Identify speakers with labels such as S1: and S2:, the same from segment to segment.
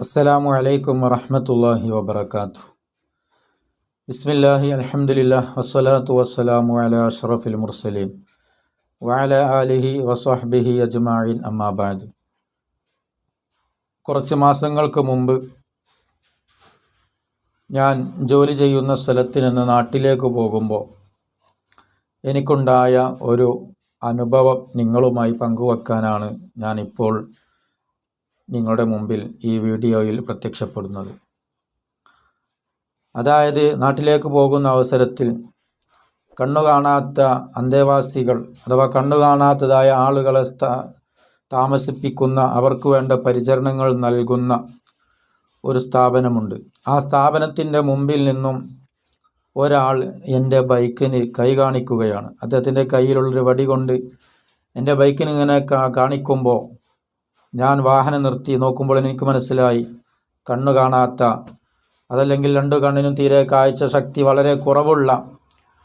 S1: അസ്സലാമു അലൈക്കും വറഹ്മത്തുള്ളാഹി വബറകാതുഹു. ബിസ്മില്ലാഹി അൽഹംദുലില്ലാഹ് വസ്സലാത്തു വസ്സലാമു അലാ അഷ്റഫിൽ മുർസലീൻ വഅല ആലിഹി വസ്വഹ്ബിഹി അജ്മഈൻ അമ്മാ ബഅദ് കുറച്ച് മാസങ്ങൾക്ക് മുമ്പ് ഞാൻ ജോലി ചെയ്യുന്ന സ്ഥലത്ത് നിന്ന് നാട്ടിലേക്ക് പോകുമ്പോൾ എനിക്കുണ്ടായ ഒരു അനുഭവം നിങ്ങളുമായി പങ്കുവെക്കാനാണ് ഞാനിപ്പോൾ നിങ്ങളുടെ മുമ്പിൽ ഈ വീഡിയോയിൽ പ്രത്യക്ഷപ്പെടുന്നത്. അതായത് നാട്ടിലേക്ക് പോകുന്ന അവസരത്തിൽ കണ്ണു കാണാത്ത അന്തേവാസികൾ അഥവാ കണ്ണു കാണാത്തതായ ആളുകളെ താമസിപ്പിക്കുന്ന അവർക്ക് വേണ്ട പരിചരണങ്ങൾ നൽകുന്ന ഒരു സ്ഥാപനമുണ്ട്. ആ സ്ഥാപനത്തിന്റെ മുമ്പിൽ നിന്നും ഒരാൾ എന്റെ ബൈക്കിന് കൈ കാണിക്കുകയാണ്. അദ്ദേഹത്തിന്റെ കയ്യിലുള്ളൊരു വടി കൊണ്ട് എന്റെ ബൈക്കിന് ഇങ്ങനെ കാണിക്കുമ്പോൾ ഞാൻ വാഹനം നിർത്തി നോക്കുമ്പോൾ എനിക്ക് മനസ്സിലായി. കണ്ണു കാണാത്ത അതല്ലെങ്കിൽ രണ്ടു കണ്ണിനും തീരെ കാഴ്ച ശക്തി വളരെ കുറവുള്ള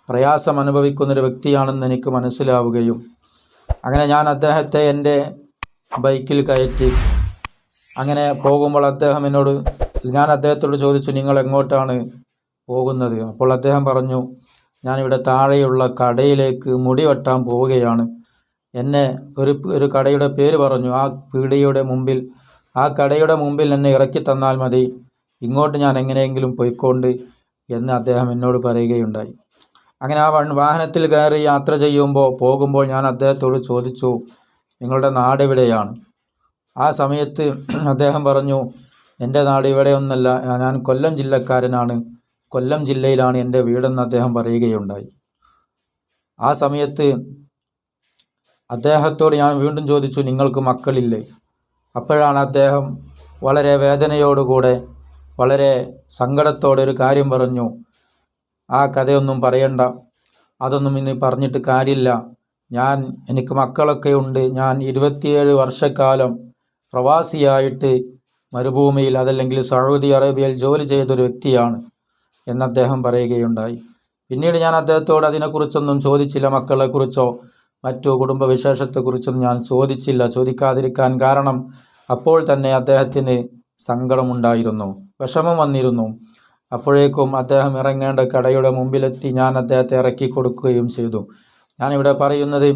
S1: പ്രയാസം അനുഭവിക്കുന്നൊരു വ്യക്തിയാണെന്ന് എനിക്ക് മനസ്സിലാവുകയും അങ്ങനെ ഞാൻ അദ്ദേഹത്തെ എന്റെ ബൈക്കിൽ കയറ്റി. അങ്ങനെ പോകുമ്പോൾ അദ്ദേഹം എന്നോട് ഞാൻ അദ്ദേഹത്തോട് ചോദിച്ചു നിങ്ങൾ എങ്ങോട്ടാണ് പോകുന്നത്? അപ്പോൾ അദ്ദേഹം പറഞ്ഞു ഞാനിവിടെ താഴെയുള്ള കടയിലേക്ക് മുടി വെട്ടാൻ പോവുകയാണ്. എന്നെ ഒരു ഒരു കടയുടെ പേര് പറഞ്ഞു. ആ പീടികയുടെ മുമ്പിൽ ആ കടയുടെ മുമ്പിൽ എന്നെ ഇറക്കി തന്നാൽ മതി. ഇങ്ങോട്ട് ഞാൻ എങ്ങനെയെങ്കിലും പോയിക്കൊണ്ട് എന്ന് അദ്ദേഹം എന്നോട് പറയുകയുണ്ടായി. അങ്ങനെ ആ വാഹനത്തിൽ കയറി യാത്ര ചെയ്യുമ്പോൾ പോകുമ്പോൾ ഞാൻ അദ്ദേഹത്തോട് ചോദിച്ചു നിങ്ങളുടെ നാട് എവിടെയാണ്? ആ സമയത്ത് അദ്ദേഹം പറഞ്ഞു എന്റെ നാട് ഇവിടെയൊന്നല്ല ഞാൻ കൊല്ലം ജില്ലക്കാരനാണ്. കൊല്ലം ജില്ലയിലാണ് എന്റെ വീടെന്ന് അദ്ദേഹം പറയുകയുണ്ടായി. ആ സമയത്ത് അദ്ദേഹത്തോട് ഞാൻ വീണ്ടും ചോദിച്ചു നിങ്ങൾക്ക് മക്കളില്ലേ? അപ്പോഴാണ് അദ്ദേഹം വളരെ വേദനയോടുകൂടെ വളരെ സങ്കടത്തോടെ ഒരു കാര്യം പറഞ്ഞു. ആ കഥയൊന്നും പറയണ്ട. അതൊന്നും ഇനി പറഞ്ഞിട്ട് കാര്യമില്ല. ഞാൻ എനിക്ക് മക്കളൊക്കെ ഉണ്ട്. ഞാൻ ഇരുപത്തിയേഴ് വർഷക്കാലം പ്രവാസിയായിട്ട് മരുഭൂമിയിൽ അതല്ലെങ്കിൽ സൗദി അറേബ്യയിൽ ജോലി ചെയ്തൊരു വ്യക്തിയാണ് എന്ന് അദ്ദേഹം പറയുകയുണ്ടായി. പിന്നീട് ഞാൻ അദ്ദേഹത്തോട് അതിനെക്കുറിച്ചൊന്നും ചോദിച്ചില്ല മക്കളെക്കുറിച്ചോ മറ്റു കുടുംബവിശേഷത്തെക്കുറിച്ചും ഞാൻ ചോദിച്ചില്ല ചോദിക്കാതിരിക്കാൻ കാരണം അപ്പോൾ തന്നെ അദ്ദേഹത്തിന് സങ്കടമുണ്ടായിരുന്നു വിഷമം വന്നിരുന്നു. അപ്പോഴേക്കും അദ്ദേഹം ഇറങ്ങേണ്ട കടയുടെ മുമ്പിലെത്തി ഞാൻ അദ്ദേഹത്തെ ഇറക്കി കൊടുക്കുകയും ചെയ്തു. ഞാനിവിടെ പറയുന്നത്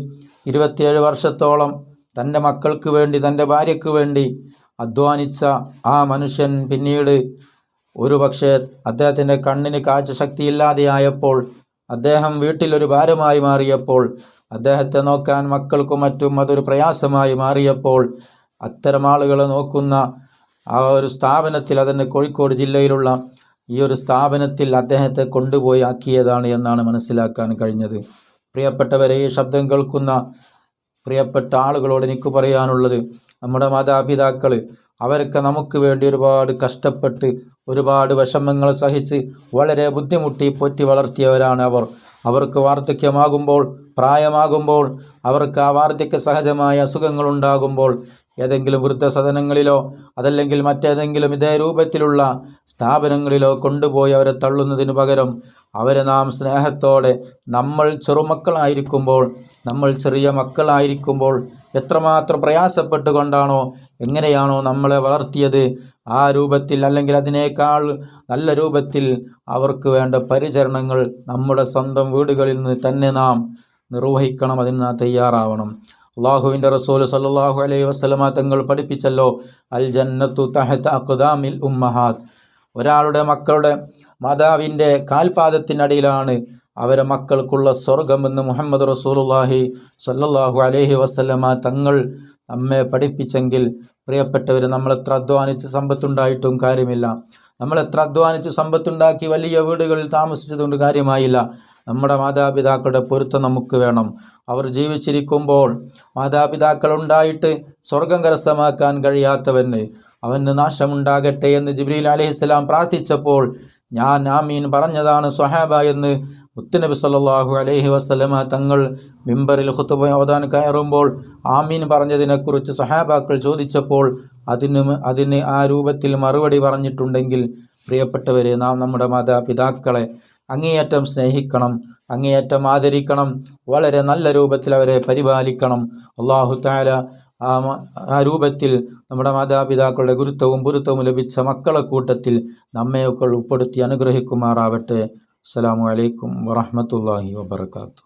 S1: ഇരുപത്തിയേഴ് വർഷത്തോളം തന്റെ മക്കൾക്ക് വേണ്ടി തന്റെ ഭാര്യയ്ക്ക് വേണ്ടി അധ്വാനിച്ച ആ മനുഷ്യൻ പിന്നീട് ഒരു പക്ഷേ അദ്ദേഹത്തിന്റെ കണ്ണിന് കാഴ്ചശക്തിയില്ലാതെയായപ്പോൾ അദ്ദേഹം വീട്ടിലൊരു ഭാരമായി മാറിയപ്പോൾ അദ്ദേഹത്തെ നോക്കാൻ മക്കൾക്കും മറ്റും അതൊരു പ്രയാസമായി മാറിയപ്പോൾ അത്തരം ആളുകളെ നോക്കുന്ന ആ ഒരു സ്ഥാപനത്തിൽ അതന്നെ കോഴിക്കോട് ജില്ലയിലുള്ള ഈ ഒരു സ്ഥാപനത്തിൽ അദ്ദേഹത്തെ കൊണ്ടുപോയി ആക്കിയതാണ് എന്നാണ് മനസ്സിലാക്കാൻ കഴിഞ്ഞത്. പ്രിയപ്പെട്ടവരെ ഈ ശബ്ദം കേൾക്കുന്ന പ്രിയപ്പെട്ട ആളുകളോട് എനിക്ക് പറയാനുള്ളത് നമ്മുടെ മാതാപിതാക്കൾ അവരൊക്കെ നമുക്ക് വേണ്ടി ഒരുപാട് കഷ്ടപ്പെട്ട് ഒരുപാട് വിഷമങ്ങൾ സഹിച്ച് വളരെ ബുദ്ധിമുട്ടി പോറ്റി വളർത്തിയവരാണ് അവർ. അവർക്ക് വാർദ്ധക്യമാകുമ്പോൾ പ്രായമാകുമ്പോൾ അവർക്ക് ആ വാർദ്ധക്യ സഹജമായ അസുഖങ്ങൾ ഉണ്ടാകുമ്പോൾ ഏതെങ്കിലും വൃദ്ധസദനങ്ങളിലോ അതല്ലെങ്കിൽ മറ്റേതെങ്കിലും ഇതേ രൂപത്തിലുള്ള സ്ഥാപനങ്ങളിലോ കൊണ്ടുപോയി അവരെ തള്ളുന്നതിന് പകരം അവരെ നാം സ്നേഹത്തോടെ നമ്മൾ ചെറുമക്കളായിരിക്കുമ്പോൾ നമ്മൾ ചെറിയ മക്കളായിരിക്കുമ്പോൾ എത്രമാത്രം പ്രയാസപ്പെട്ടുകൊണ്ടാണോ എങ്ങനെയാണോ നമ്മളെ വളർത്തിയത്? ആ രൂപത്തിൽ അല്ലെങ്കിൽ അതിനേക്കാൾ നല്ല രൂപത്തിൽ അവർക്ക് വേണ്ട പരിചരണങ്ങൾ നമ്മുടെ സ്വന്തം വീടുകളിൽ നിന്ന് തന്നെ നാം നിർവഹിക്കണം അതിന് നാം തയ്യാറാവണം. അള്ളാഹുവിന്റെ റസൂൽ സല്ലാഹു അലൈഹി വസല്ലമ തങ്ങൾ പഠിപ്പിച്ചല്ലോ അൽ ജന്നത്തു തഹത്ത് അക്കുദാമിൽ ഉമ്മഹാദ് ഒരാളുടെ മക്കളുടെ മാതാവിന്റെ കാൽപാദത്തിനടിയിലാണ് അവരെ മക്കൾക്കുള്ള സ്വർഗമെന്ന് മുഹമ്മദ് റസൂലുള്ളാഹി സല്ലല്ലാഹു അലൈഹി വസല്ലമ തങ്ങൾ നമ്മെ പഠിപ്പിച്ചെങ്കിൽ പ്രിയപ്പെട്ടവർ നമ്മൾ എത്ര അധ്വാനിച്ച് സമ്പത്തുണ്ടായിട്ടും കാര്യമില്ല. നമ്മൾ എത്ര അധ്വാനിച്ച് സമ്പത്തുണ്ടാക്കി വലിയ വീടുകളിൽ താമസിച്ചതുകൊണ്ട് കാര്യമായില്ല. നമ്മുടെ മാതാപിതാക്കളുടെ പൊരുത്തം നമുക്ക് വേണം. അവർ ജീവിച്ചിരിക്കുമ്പോൾ മാതാപിതാക്കൾ ഉണ്ടായിട്ട് സ്വർഗം കരസ്ഥമാക്കാൻ കഴിയാത്തവന് അവന് നാശമുണ്ടാകട്ടെ എന്ന് ജിബ്രീൽ അലൈഹിസ്സലാം പ്രാർത്ഥിച്ചപ്പോൾ ഞാൻ ആമീൻ പറഞ്ഞതാണ് സ്വഹാബ എന്ന്. മുത്തുനബി സല്ലാഹു അലൈഹി വസ്ലമ തങ്ങൾ മിമ്പറിൽ ഹുത്തുബോധാൻ കയറുമ്പോൾ ആമീൻ പറഞ്ഞതിനെക്കുറിച്ച് സഹാബാക്കൾ ചോദിച്ചപ്പോൾ അതിന് അതിന് ആ രൂപത്തിൽ മറുപടി പറഞ്ഞിട്ടുണ്ടെങ്കിൽ പ്രിയപ്പെട്ടവരെ നാം നമ്മുടെ മാതാപിതാക്കളെ അങ്ങേയറ്റം സ്നേഹിക്കണം അങ്ങേയറ്റം ആദരിക്കണം വളരെ നല്ല രൂപത്തിൽ അവരെ പരിപാലിക്കണം. അള്ളാഹു താല ആ രൂപത്തിൽ നമ്മുടെ മാതാപിതാക്കളുടെ ഗുരുത്വവും പുരുത്തവും ലഭിച്ച മക്കളെ കൂട്ടത്തിൽ നമ്മയൊക്കെ ഉൾപ്പെടുത്തി അനുഗ്രഹിക്കുമാറാവട്ടെ. അസ്സാം വലൈക്കും വറഹ്മത്തുള്ളാഹി വബർക്കാത്തു